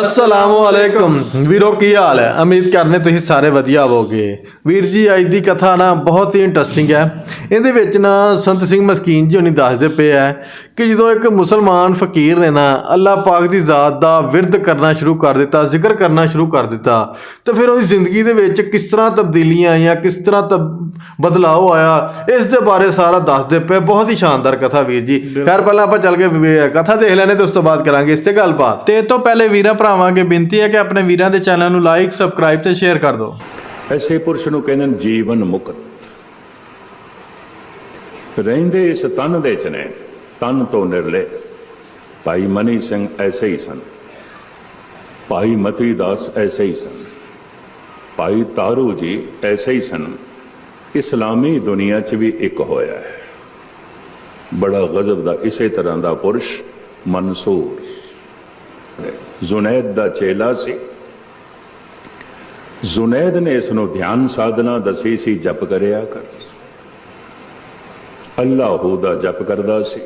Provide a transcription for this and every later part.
ਅਸਲਾਮੁ ਅਲੈਕੁਮ। ਵੀਰੋ, ਕੀ ਹਾਲ ਹੈ? ਉਮੀਦ ਕਰਨੇ ਤੁਸੀਂ ਸਾਰੇ ਵਧੀਆ ਹੋਵੋਗੇ। ਵੀਰ ਜੀ, ਅੱਜ ਦੀ ਕਥਾ ਨਾ ਬਹੁਤ ਹੀ ਇੰਟਰਸਟਿੰਗ ਹੈ। ਇਹਦੇ ਵਿੱਚ ਨਾ ਸੰਤ ਸਿੰਘ ਮਸਕੀਨ ਜੀ ਹੁਣੀ ਦੱਸਦੇ ਪਏ ਹੈ ਕਿ ਜਦੋਂ ਇੱਕ ਮੁਸਲਮਾਨ ਫਕੀਰ ਨੇ ਨਾ ਅੱਲਾਹ ਪਾਕ ਦੀ ਜ਼ਾਤ ਦਾ ਵਿਰਦ ਕਰਨਾ ਸ਼ੁਰੂ ਕਰ ਦਿੱਤਾ, ਜ਼ਿਕਰ ਕਰਨਾ ਸ਼ੁਰੂ ਕਰ ਦਿੱਤਾ, ਤਾਂ ਫਿਰ ਉਹਦੀ ਜ਼ਿੰਦਗੀ ਦੇ ਵਿੱਚ ਕਿਸ ਤਰ੍ਹਾਂ ਤਬਦੀਲੀਆਂ ਆਈਆਂ, ਕਿਸ ਤਰ੍ਹਾਂ ਤਬ ਬਦਲਾਅ ਆਇਆ ਇਸ ਦੇ ਬਾਰੇ ਸਾਰਾ ਦੱਸਦੇ ਪਏ। ਬਹੁਤ ਹੀ ਸ਼ਾਨਦਾਰ ਕਥਾ ਵੀਰ ਜੀ। ਖੈਰ, ਪਹਿਲਾਂ ਆਪਾਂ ਚੱਲ ਕੇ ਕਥਾ ਦੇਖ ਲੈਣੇ ਤੇ ਉਸ ਤੋਂ ਬਾਅਦ ਕਰਾਂਗੇ ਇਸ ਤੇ ਗੱਲਬਾਤ। ਤੇ ਇਹ ਤੋਂ ਪਹਿਲੇ ਵੀਰਾਂ ਭਰਾਵਾਂ ਅੱਗੇ ਬੇਨਤੀ ਹੈ ਕਿ ਆਪਣੇ ਵੀਰਾਂ ਦੇ ਚੈਨਲ ਨੂੰ ਲਾਈਕ ਸਬਸਕ੍ਰਾਈਬ ਤੇ ਸ਼ੇਅਰ ਕਰ ਦਿਓ। ਐਸੇ ਪੁਰਸ਼ ਨੂੰ ਕਹਿੰਦੇ ਨੇ, ਜੀਵਨ ਮੁਕਤ। ਰਹਿੰਦੇ ਇਸ ਤਨ ਦੇ ਚ ਨੇ, ਤਨ ਤੋਂ ਨਿਰਲੇ। ਭਾਈ ਮਨੀ ਸਿੰਘ ਐਸੇ ਹੀ ਸਨ। ਭਾਈ ਮਤੀ ਦਾਸ ਐਸੇ ਹੀ ਸਨ। ਭਾਈ ਤਾਰੂ ਜੀ ਐਸੇ ਹੀ ਸਨ। ਇਸਲਾਮੀ ਦੁਨੀਆ 'ਚ ਵੀ ਇੱਕ ਹੋਇਆ ਹੈ। ਬੜਾ ਗਜ਼ਬ ਦਾ ਇਸੇ ਤਰ੍ਹਾਂ ਦਾ ਪੁਰਸ਼ ਮਨਸੂਰ। ਜ਼ੁਨੈਦ ਦਾ ਚੇਲਾ ਸੀ। ਜ਼ੁਨੈਦ ਨੇ ਇਸ ਨੂੰ ਧਿਆਨ ਸਾਧਨਾ ਦਸੀ ਸੀ, ਜਪ ਕਰਿਆ ਕਰ। ਅੱਲਾਹੂ ਦਾ ਜਪ ਕਰਦਾ ਸੀ।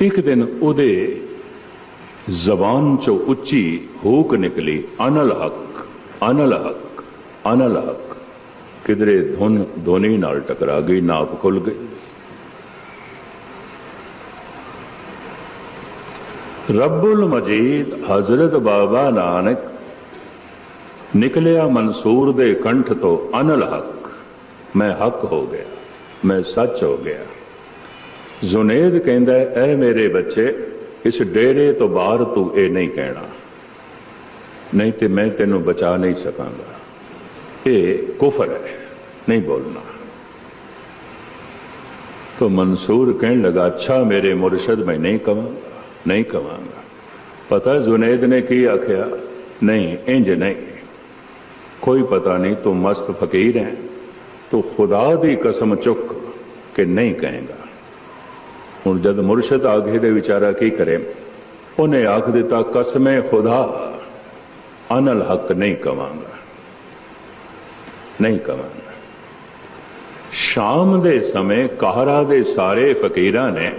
ਇੱਕ ਦਿਨ ਉਹਦੇ ਜ਼ਬਾਨ ਚੋਂ ਉੱਚੀ ਹੂਕ ਨਿਕਲੀ, ਅਨਲ ਹਕ ਅਨਲ ਹਕ ਅਨਲ ਹਕ। ਕਿਧਰੇ ਧੁਨ ਧੋਨੀ ਨਾਲ ਟਕਰਾ ਗਈ, ਨਾਪ ਖੁੱਲ ਗਈ। ਰੱਬੁਲ ਮਜੀਦ ਹਜ਼ਰਤ ਬਾਬਾ ਨਾਨਕ ਨਿਕਲਿਆ ਮਨਸੂਰ ਦੇ ਕੰਠ ਤੋਂ ਅਨਲ ਹਕ ਮੈਂ ਹੱਕ ਹੋ ਗਿਆ ਮੈਂ ਸੱਚ ਹੋ ਗਿਆ ਜ਼ੁਨੇਦ ਕਹਿੰਦਾ ਹੈ, ਐ ਮੇਰੇ ਬੱਚੇ ਇਸ ਡੇਰੇ ਤੋਂ ਬਾਹਰ ਤੂੰ ਇਹ ਨਹੀਂ ਕਹਿਣਾ ਨਹੀਂ ਤੇ ਮੈਂ ਤੈਨੂੰ ਬਚਾ ਨਹੀਂ ਸਕਾਂਗਾ ਇਹ ਕੁਫਰ ਹੈ ਨਹੀਂ ਬੋਲਣਾ तो मंसूर कहने लगा अच्छा मेरे मुर्शद मैं नहीं कवांगा ਨਹੀਂ ਕਵਾਂਗਾ। ਪਤਾ ਜੁਨੈਦ ਨੇ ਕੀ ਆਖਿਆ? ਨਹੀਂ, ਇੰਜ ਨਹੀਂ। ਕੋਈ ਪਤਾ ਨਹੀਂ ਤੂੰ ਮਸਤ ਫਕੀਰ ਹੈ। ਤੂੰ ਖੁਦਾ ਦੀ ਕਸਮ ਚੁੱਕ ਕਿ ਨਹੀਂ ਕਹੇਗਾ। ਹੁਣ ਜਦ ਮੁਰਸ਼ਿਦ ਆਗੇ ਦੇ ਵਿਚਾਰਾ ਕੀ ਕਰੇ? ਉਹਨੇ ਆਖ ਦਿੱਤਾ, ਕਸਮੇ ਖੁਦਾ, ਅਨਲ ਹੱਕ ਨਹੀਂ ਕਵਾਂਗਾ। ਨਹੀਂ ਕਵਾਂਗਾ। ਸ਼ਾਮ ਦੇ ਸਮੇਂ ਕਹਰਾ ਦੇ ਸਾਰੇ ਫਕੀਰਾਂ ਨੇ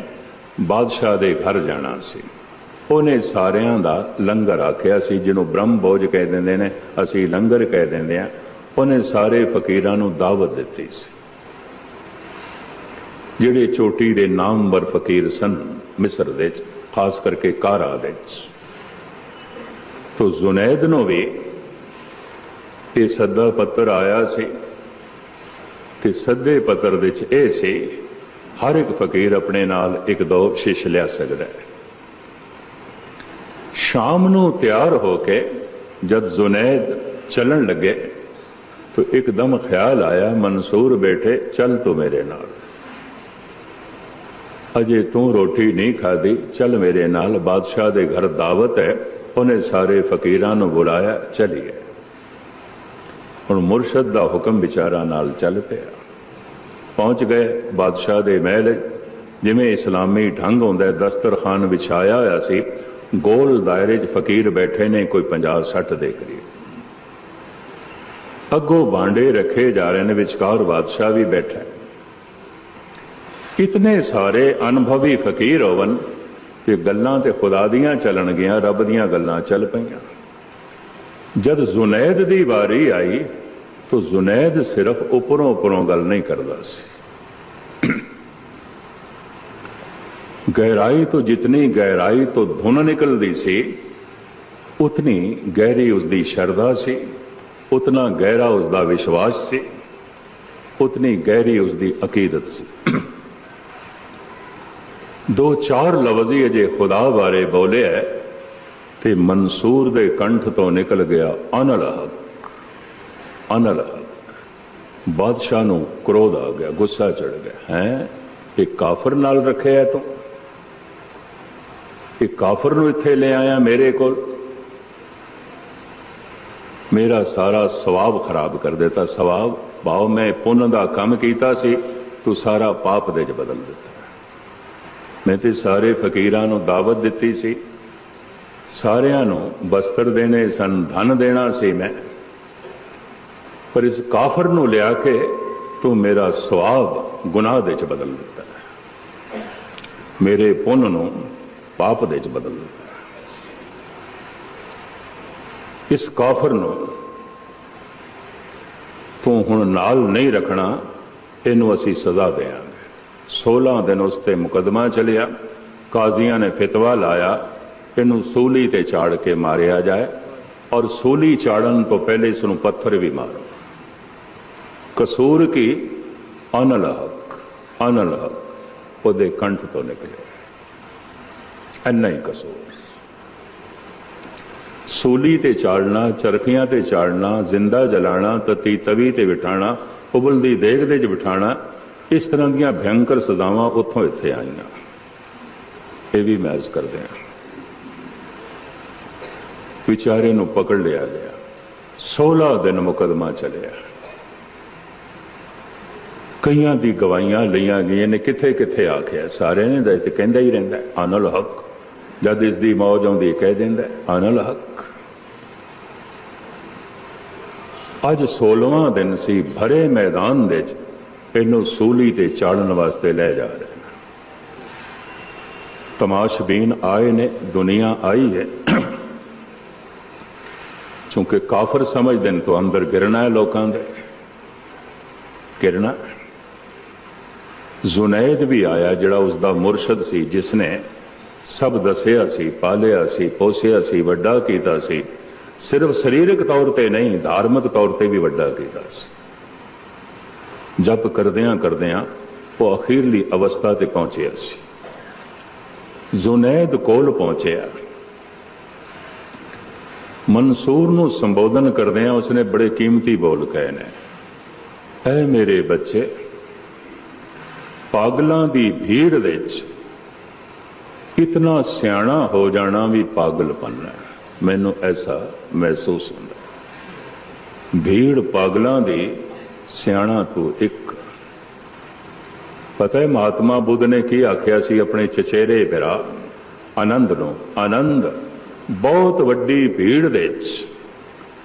ਬਾਦਸ਼ਾਹ ਦੇ ਘਰ ਜਾਣਾ ਸੀ। ਉਹਨੇ ਸਾਰਿਆਂ ਦਾ ਲੰਗਰ ਆਖਿਆ ਸੀ, ਜਿਹਨੂੰ ਬ੍ਰਹਮ ਭੋਜ ਕਹਿ ਦਿੰਦੇ ਨੇ, ਅਸੀਂ ਲੰਗਰ ਕਹਿ ਦਿੰਦੇ ਆ ਉਹਨੇ ਸਾਰੇ ਫਕੀਰਾਂ ਨੂੰ ਦਾਵਤ ਦਿੱਤੀ ਸੀ। ਜਿਹੜੇ ਚੋਟੀ ਦੇ ਨਾਮਵਰ ਫਕੀਰ ਸਨ ਮਿਸਰ ਦੇ ਵਿੱਚ, ਖਾਸ ਕਰਕੇ ਕਾਰਾ ਦੇ ਵਿੱਚ। ਤੋ ਜ਼ੁਨੈਦ ਨੂੰ ਵੀ ਇਹ ਸੱਦਾ ਪੱਤਰ ਆਇਆ ਸੀ ਤੇ ਸੱਦੇ ਪੱਤਰ ਵਿੱਚ ਇਹ ਸੀ ਹਰ ਇੱਕ ਫਕੀਰ ਆਪਣੇ ਨਾਲ ਇੱਕ ਦੋ ਸ਼ਿਸ਼ ਲਿਆ ਸਕਦਾ ਹੈ। ਸ਼ਾਮ ਨੂੰ ਤਿਆਰ ਹੋ ਕੇ ਜਦ ਜ਼ੁਨੈਦ ਚੱਲਣ ਲੱਗੇ, ਤਾਂ ਇੱਕਦਮ ਖਿਆਲ ਆਇਆ, ਮਨਸੂਰ ਬੈਠੇ, ਚੱਲ ਤੂੰ ਮੇਰੇ ਨਾਲ। ਅਜੇ ਤੂੰ ਰੋਟੀ ਨਹੀਂ ਖਾਦੀ ਚੱਲ ਮੇਰੇ ਨਾਲ। ਬਾਦਸ਼ਾਹ ਦੇ ਘਰ ਦਾਵਤ ਹੈ, ਉਹਨੇ ਸਾਰੇ ਫਕੀਰਾਂ ਨੂੰ ਬੁਲਾਇਆ, ਚਲੀਏ। ਹੁਣ ਮੁਰਸ਼ਦ ਦਾ ਹੁਕਮ ਵਿਚਾਰਾ ਨਾਲ ਚੱਲ ਪਿਆ। ਪਹੁੰਚ ਗਏ ਬਾਦਸ਼ਾਹ ਦੇ ਮਹਿਲ। ਜਿਵੇਂ ਇਸਲਾਮੀ ਢੰਗ ਹੁੰਦਾ ਹੈ, ਦਸਤਰਖਾਨ ਵਿਛਾਇਆ ਹੋਇਆ ਸੀ, ਗੋਲ ਦਾਇਰੇ 'ਚ ਫਕੀਰ ਬੈਠੇ ਨੇ, ਕੋਈ 50 60 ਦੇ ਕਰੀਬ। ਅੱਗੋਂ ਬਾਂਡੇ ਰੱਖੇ ਜਾ ਰਹੇ ਨੇ, ਵਿਚਕਾਰ ਬਾਦਸ਼ਾਹ ਵੀ ਬੈਠਾ ਇਤਨੇ ਸਾਰੇ ਅਨੁਭਵੀ ਫਕੀਰ ਹੋਵਨ ਤੇ ਗੱਲਾਂ ਤੇ ਖੁਦਾ ਦੀਆਂ ਚੱਲਣ ਗਿਆ ਰੱਬ ਦੀਆਂ ਗੱਲਾਂ ਚੱਲ ਪਈਆਂ। ਜਦ ਜ਼ੁਨੈਦ ਦੀ ਵਾਰੀ ਆਈ ਤਾਂ ਜ਼ੁਨੈਦ ਸਿਰਫ ਉਪਰੋਂ ਉੱਪਰੋਂ ਗੱਲ ਨਹੀਂ ਕਰਦਾ ਸੀ। ਗਹਿਰਾਈ ਤੋਂ ਜਿਤਨੀ ਗਹਿਰਾਈ ਤੋਂ ਧੁਨ ਨਿਕਲਦੀ ਸੀ, ਉਤਨੀ ਗਹਿਰੀ ਉਸ ਦੀ ਸ਼ਰਧਾ ਸੀ, ਉਤਨਾ ਗਹਿਰਾ ਉਸ ਦਾ ਵਿਸ਼ਵਾਸ ਸੀ, ਉਤਨੀ ਗਹਿਰੀ ਉਸ ਦੀ ਅਕੀਦਤ ਸੀ। ਦੋ ਚਾਰ ਲਫ਼ਜ਼ੀ ਅਜੇ ਖੁਦਾ ਬਾਰੇ ਬੋਲਿਆ ਤੇ ਮਨਸੂਰ ਦੇ ਕੰਠ ਤੋਂ ਨਿਕਲ ਗਿਆ ਅਨਲ ਹਕ ਅਨਲ। ਹਕ ਬਾਦਸ਼ਾਹ ਨੂੰ ਕ੍ਰੋਧ ਆ ਗਿਆ, ਗੁੱਸਾ ਚੜ ਗਿਆ। ਹੈ? ਇਹ ਕਾਫਰ ਨਾਲ ਰੱਖਿਆ ਤੂੰ? ਇਹ ਕਾਫਰ ਨੂੰ ਇੱਥੇ ਲੈ ਆਇਆ ਮੇਰੇ ਕੋਲ? ਮੇਰਾ ਸਾਰਾ ਸਵਾਬ ਖਰਾਬ ਕਰ ਦਿੱਤਾ। ਸਵਾਬ ਭਾਵ ਮੈਂ ਪੁੰਨ ਦਾ ਕੰਮ ਕੀਤਾ ਸੀ, ਤੂੰ ਸਾਰਾ ਪਾਪ ਦੇ ਚ ਬਦਲ ਦਿੱਤਾ। ਮੈਂ ਤੇ ਸਾਰੇ ਫਕੀਰਾਂ ਨੂੰ ਦਾਵਤ ਦਿੱਤੀ ਸੀ। ਸਾਰਿਆਂ ਨੂੰ ਬਸਤਰ ਦੇਣੇ ਸਨ, ਧਨ ਦੇਣਾ ਸੀ ਮੈਂ। ਪਰ ਇਸ ਕਾਫਰ ਨੂੰ ਲਿਆ ਕੇ ਤੂੰ ਮੇਰਾ ਸਵਾਬ ਗੁਨਾਹ ਦੇ ਚ ਬਦਲ ਦਿੱਤਾ ਮੇਰੇ ਪੁੰਨ ਨੂੰ ਪਾਪ ਦੇ ਚ ਬਦਲ ਦਿੱਤਾ ਇਸ ਕਾਫਰ ਨੂੰ ਤੂੰ ਹੁਣ ਨਾਲ ਨਹੀਂ ਰੱਖਣਾ, ਇਹਨੂੰ ਅਸੀਂ ਸਜ਼ਾ ਦੇਵਾਂਗੇ। 16 ਦਿਨ ਉਸ ਤੇ ਮੁਕਦਮਾ ਚੱਲਿਆ, ਕਾਜ਼ੀਆਂ ਨੇ ਫਤਵਾ ਲਾਇਆ, ਇਹਨੂੰ ਸੂਲੀ ਤੇ ਚਾੜ ਕੇ ਮਾਰਿਆ ਜਾਏ ਔਰ ਸੂਲੀ ਚਾੜਨ ਤੋਂ ਪਹਿਲੇ ਇਸ ਨੂੰ ਪੱਥਰ ਵੀ ਮਾਰੋ। ਕਸੂਰ ਕੀ? ਅਨਲ ਹਕ ਅਨਲ ਹਕ ਉਹਦੇ ਕੰਠ ਤੋਂ ਨਿਕਲੇ ਐਨਾ ਹੀ ਕਸੂਰ। ਸੂਲੀ ਤੇ ਚਾੜਨਾ, ਚਰਖੀਆਂ ਤੇ ਚਾੜਨਾ, ਜ਼ਿੰਦਾ ਜਲਾਣਾ, ਤਤੀ ਤਵੀ ਤੇ ਬਿਠਾਣਾ ਉਬਲਦੀ ਦੇਗ ਦੇ ਚ ਬਿਠਾਣਾ, ਇਸ ਤਰ੍ਹਾਂ ਦੀਆਂ ਭਿਆਨਕ ਸਜ਼ਾਵਾਂ ਉੱਥੋਂ ਇੱਥੇ ਆਈਆਂ। ਇਹ ਵੀ ਮੈਚ ਕਰਦੇ ਆ ਵਿਚਾਰੇ ਨੂੰ ਪਕੜ ਲਿਆ ਗਿਆ। 16 ਦਿਨ ਮੁਕਦਮਾ ਚੱਲਿਆ। ਕਈਆਂ ਦੀ ਗਵਾਹੀਆਂ ਲਈਆਂ ਗਈਆਂ ਨੇ, ਕਿੱਥੇ ਕਿੱਥੇ ਆਖਿਆ? ਸਾਰੇ ਨੇ ਦਾ ਤੇ ਕਹਿੰਦਾ ਹੀ ਰਹਿੰਦਾ, ਅਨਲ ਹਕ। ਜਦ ਇਸ ਦੀ ਮੌਜ ਆਉਂਦੀ ਕਹਿ ਦਿੰਦਾ, ਅਨਲ ਹਕ। ਅੱਜ 16ਵਾਂ ਦਿਨ ਸੀ ਭਰੇ ਮੈਦਾਨ ਦੇ ਵਿੱਚ, ਇਹਨੂੰ ਸੂਲੀ ਤੇ ਚਾੜਨ ਵਾਸਤੇ ਲੈ ਜਾ ਰਹੇ ਤਮਾਸ਼ਬੀਨ ਆਏ ਨੇ, ਦੁਨੀਆ ਆਈ ਹੈ। ਕਿਉਂਕਿ ਕਾਫਰ ਸਮਝਦੇ ਨੇ ਤੋਂ ਅੰਦਰ ਗਿਰਨਾ ਹੈ ਲੋਕਾਂ ਦੇ। ਗਿਰਨਾ। ਜ਼ੁਨੈਦ ਵੀ ਆਇਆ ਜਿਹੜਾ ਉਸ ਦਾ ਮੁਰਸ਼ਦ ਸੀ ਜਿਸ ਨੇ ਸਭ ਦੱਸਿਆ ਸੀ, ਪਾਲਿਆ ਸੀ, ਪੋਸਿਆ ਸੀ, ਵੱਡਾ ਕੀਤਾ ਸੀ। ਸਿਰਫ ਸਰੀਰਕ ਤੌਰ ਤੇ ਨਹੀਂ, ਧਾਰਮਿਕ ਤੌਰ ਤੇ ਵੀ ਵੱਡਾ ਕੀਤਾ ਸੀ। ਜਪ ਕਰਦਿਆਂ ਕਰਦਿਆਂ ਉਹ ਅਖੀਰਲੀ ਅਵਸਥਾ ਤੇ ਪਹੁੰਚਿਆ ਸੀ। ਜ਼ੁਨੈਦ ਕੋਲ ਪਹੁੰਚਿਆ। ਮਨਸੂਰ ਨੂੰ ਸੰਬੋਧਨ ਕਰਦਿਆਂ ਉਸਨੇ ਬੜੇ ਕੀਮਤੀ ਬੋਲ ਕਹੇ ਨੇ, ਐ ਮੇਰੇ ਬੱਚੇ ਪਾਗਲਾਂ ਦੀ ਭੀੜ ਵਿੱਚ। ਇਤਨਾ ਸਿਆਣਾ ਹੋ ਜਾਣਾ ਵੀ ਪਾਗਲਪਨ ਹੈ। ਮੈਨੂੰ ਐਸਾ ਮਹਿਸੂਸ ਹੁੰਦਾ ਭੀੜ ਪਾਗਲਾਂ ਦੀ ਸਿਆਣਾ ਤੋਂ ਇੱਕ। ਪਤਾ ਹੈ ਮਹਾਤਮਾ ਬੁੱਧ ਨੇ ਕੀ ਆਖਿਆ ਸੀ ਆਪਣੇ ਚਚੇਰੇ ਭਰਾ ਆਨੰਦ ਨੂੰ, ਆਨੰਦ, ਬਹੁਤ ਵੱਡੀ ਭੀੜ ਦੇ ਵਿੱਚ।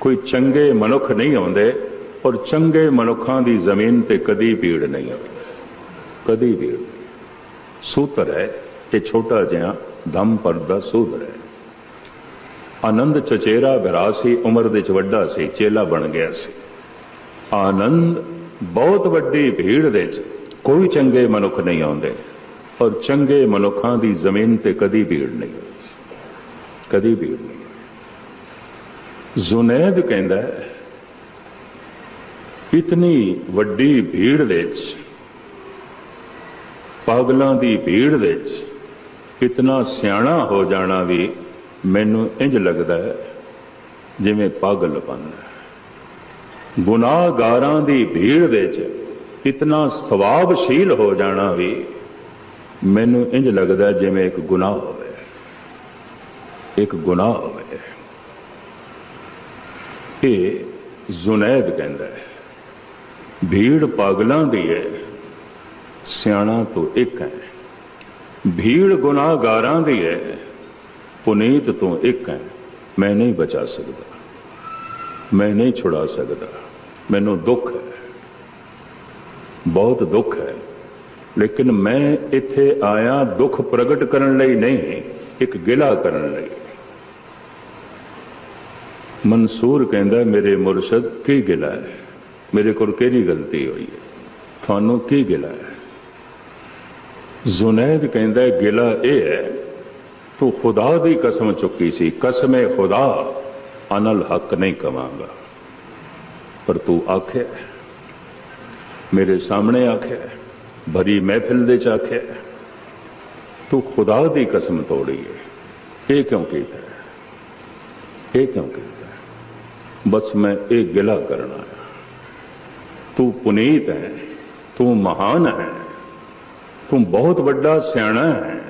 ਕੋਈ ਚੰਗੇ ਮਨੁੱਖ ਨਹੀਂ ਆਉਂਦੇ ਔਰ ਚੰਗੇ ਮਨੁੱਖਾਂ ਦੀ ਜ਼ਮੀਨ ਤੇ ਕਦੀ ਭੀੜ ਨਹੀਂ ਆਉਂਦੀ। ਕਦੀ ਭੀੜ ਸੂਤਰ ਹੈ ਇਹ ਛੋਟਾ ਜਿਹਾ ਧੰਮ ਪਰ ਦਾ ਸੂਤਰ ਹੈ। ਆਨੰਦ ਚਚੇਰਾ ਭਰਾ ਸੀ ਉਮਰ ਦੇ ਚ ਵੱਡਾ ਸੀ, ਚੇਲਾ ਬਣ ਗਿਆ ਸੀ। ਆਨੰਦ ਬਹੁਤ ਵੱਡੀ ਭੀੜ ਦੇ ਚ ਕੋਈ ਚੰਗੇ ਮਨੁੱਖ ਨਹੀਂ ਆਉਂਦੇ ਔਰ ਚੰਗੇ ਮਨੁੱਖਾਂ ਦੀ ਜ਼ਮੀਨ ਤੇ ਕਦੀ ਭੀੜ ਨਹੀਂ, ਕਦੀ ਭੀੜ ਨਹੀਂ। ਜ਼ੁਨੈਦ ਕਹਿੰਦਾ ਇਤਨੀ ਵੱਡੀ ਭੀੜ ਦੇ ਵਿੱਚ ਪਾਗਲਾਂ ਦੀ ਭੀੜ ਵਿੱਚ ਇਤਨਾ ਸਿਆਣਾ ਹੋ ਜਾਣਾ ਵੀ ਮੈਨੂੰ ਇੰਜ ਲੱਗਦਾ ਹੈ ਜਿਵੇਂ ਪਾਗਲਪਨ ਹੈ। ਗੁਨਾਹਗਾਰਾਂ ਦੀ ਭੀੜ ਵਿੱਚ ਇਤਨਾ ਸਵਾਬਸ਼ੀਲ ਹੋ ਜਾਣਾ ਵੀ ਮੈਨੂੰ ਇੰਜ ਲੱਗਦਾ ਜਿਵੇਂ ਇੱਕ ਗੁਨਾਹ ਹੋਵੇ। ਇੱਕ ਗੁਨਾਹ ਹੋਵੇ। ਇਹ ਜ਼ੁਨੈਦ ਕਹਿੰਦਾ ਹੈ। ਭੀੜ ਪਾਗਲਾਂ ਦੀ ਹੈ। ਸਿਆਣਾ ਤੋਂ ਇੱਕ ਹੈ। ਭੀੜ ਗੁਨਾਹਗਾਰਾਂ ਦੀ ਹੈ। ਪੁਨੀਤ ਤੋਂ ਇੱਕ ਹੈ। ਮੈਂ ਨਹੀਂ ਬਚਾ ਸਕਦਾ। ਮੈਂ ਨਹੀਂ ਛੁਡਾ ਸਕਦਾ। ਮੈਨੂੰ ਦੁੱਖ ਹੈ। ਬਹੁਤ ਦੁੱਖ ਹੈ। ਲੇਕਿਨ ਮੈਂ ਇੱਥੇ ਆਇਆ ਦੁੱਖ ਪ੍ਰਗਟ ਕਰਨ ਲਈ ਨਹੀਂ, ਇੱਕ ਗਿਲਾ ਕਰਨ ਲਈ। ਮਨਸੂਰ ਕਹਿੰਦਾ, ਮੇਰੇ ਮੁਰਸ਼ਦ, ਕੀ ਗਿਲਾ ਹੈ? ਮੇਰੇ ਕੋਲ ਕਿਹੜੀ ਗਲਤੀ ਹੋਈ ਹੈ? ਤੁਹਾਨੂੰ ਕੀ ਗਿਲਾ ਹੈ? ਜ਼ੁਨੈਦ ਕਹਿੰਦਾ ਗਿਲਾ ਇਹ ਹੈ, ਤੂੰ ਖੁਦਾ ਦੀ ਕਸਮ ਚੁੱਕੀ ਸੀ, ਕਸਮੇ ਖੁਦਾ, ਅਨਲ ਹੱਕ ਨਹੀਂ ਕਵਾਂਗਾ। ਪਰ ਤੂੰ ਆਖਿਆ ਮੇਰੇ ਸਾਹਮਣੇ ਆਖਿਆ ਭਰੀ ਮਹਿਫਿਲ ਦੇ ਚ ਆਖਿਆ ਤੂੰ ਖੁਦਾ ਦੀ ਕਸਮ ਤੋੜੀ ਹੈ। ਇਹ ਕਿਉਂ ਕੀਤਾ ਇਹ ਕਿਉਂ ਕੀਤਾ ਹੈ? ਬਸ ਮੈਂ ਇਹ ਗਿਲਾ ਕਰਨ ਆਇਆ ਤੂੰ ਪੁਨੀਤ ਹੈ, ਤੂੰ ਮਹਾਨ ਹੈ। ਤੂੰ ਬਹੁਤ ਵੱਡਾ ਸਿਆਣਾ ਹੈ,